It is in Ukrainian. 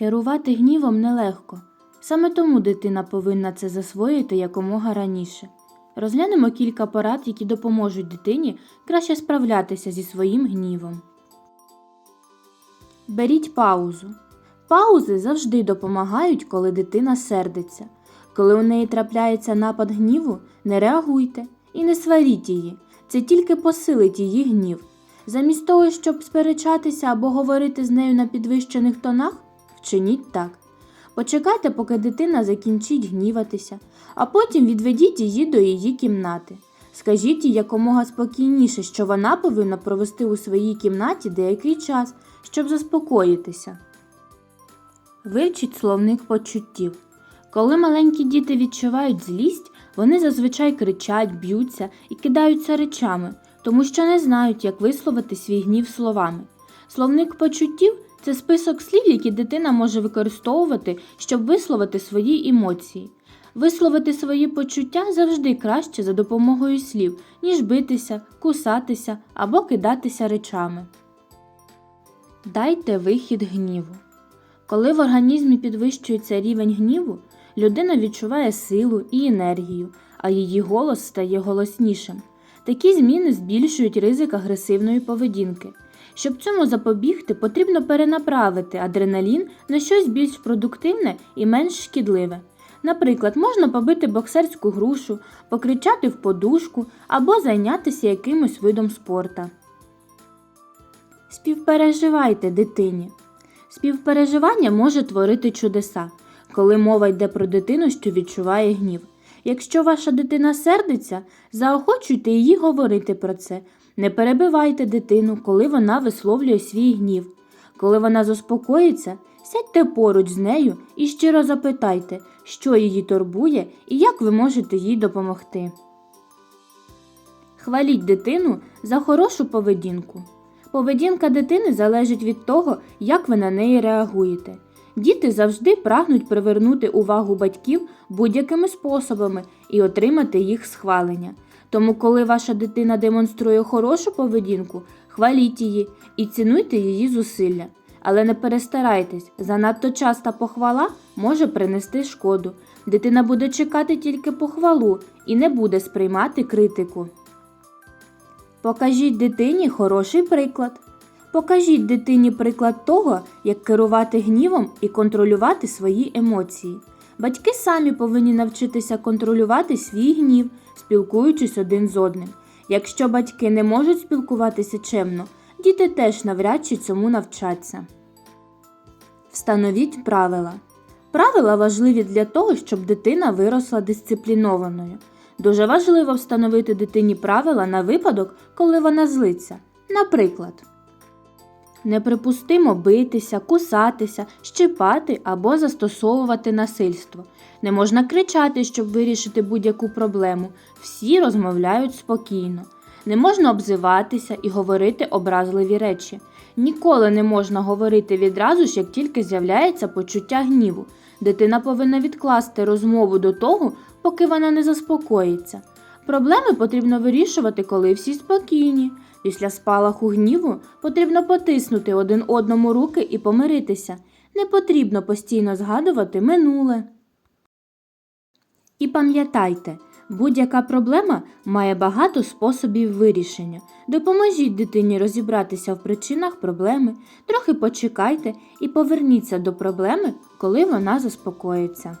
Керувати гнівом нелегко. Саме тому дитина повинна це засвоїти якомога раніше. Розглянемо кілька порад, які допоможуть дитині краще справлятися зі своїм гнівом. Беріть паузу. Паузи завжди допомагають, коли дитина сердиться. Коли у неї трапляється напад гніву, не реагуйте і не сваріть її. Це тільки посилить її гнів. Замість того, щоб сперечатися або говорити з нею на підвищених тонах, вчиніть так. Почекайте, поки дитина закінчить гніватися, а потім відведіть її до її кімнати. Скажіть їй якомога спокійніше, що вона повинна провести у своїй кімнаті деякий час, щоб заспокоїтися. Вивчіть словник почуттів. Коли маленькі діти відчувають злість, вони зазвичай кричать, б'ються і кидаються речами, тому що не знають, як висловити свій гнів словами. Словник почуттів це список слів, які дитина може використовувати, щоб висловити свої емоції. Висловити свої почуття завжди краще за допомогою слів, ніж битися, кусатися або кидатися речами. Дайте вихід гніву. Коли в організмі підвищується рівень гніву, людина відчуває силу і енергію, а її голос стає голоснішим. Такі зміни збільшують ризик агресивної поведінки. Щоб цьому запобігти, потрібно перенаправити адреналін на щось більш продуктивне і менш шкідливе. Наприклад, можна побити боксерську грушу, покричати в подушку або зайнятися якимось видом спорта. Співпереживайте дитині. Співпереживання може творити чудеса, коли мова йде про дитину, що відчуває гнів. Якщо ваша дитина сердиться, заохочуйте її говорити про це. Не перебивайте дитину, коли вона висловлює свій гнів. Коли вона заспокоїться, сядьте поруч з нею і щиро запитайте, що її турбує і як ви можете їй допомогти. Хваліть дитину за хорошу поведінку. Поведінка дитини залежить від того, як ви на неї реагуєте. Діти завжди прагнуть привернути увагу батьків будь-якими способами і отримати їх схвалення. Тому, коли ваша дитина демонструє хорошу поведінку, хваліть її і цінуйте її зусилля. Але не перестарайтесь, занадто часта похвала може принести шкоду. Дитина буде чекати тільки похвалу і не буде сприймати критику. Покажіть дитині хороший приклад. Покажіть дитині приклад того, як керувати гнівом і контролювати свої емоції. Батьки самі повинні навчитися контролювати свій гнів, спілкуючись один з одним. Якщо батьки не можуть спілкуватися чемно, діти теж навряд чи цьому навчаться. Встановіть правила. Правила важливі для того, щоб дитина виросла дисциплінованою. Дуже важливо встановити дитині правила на випадок, коли вона злиться. Наприклад, неприпустимо битися, кусатися, щипати або застосовувати насильство. Не можна кричати, щоб вирішити будь-яку проблему. Всі розмовляють спокійно. Не можна обзиватися і говорити образливі речі. Ніколи не можна говорити відразу ж, як тільки з'являється почуття гніву. Дитина повинна відкласти розмову до того, поки вона не заспокоїться. Проблеми потрібно вирішувати, коли всі спокійні. Після спалаху гніву потрібно потиснути один одному руки і помиритися. Не потрібно постійно згадувати минуле. І пам'ятайте, будь-яка проблема має багато способів вирішення. Допоможіть дитині розібратися в причинах проблеми, трохи почекайте і поверніться до проблеми, коли вона заспокоїться.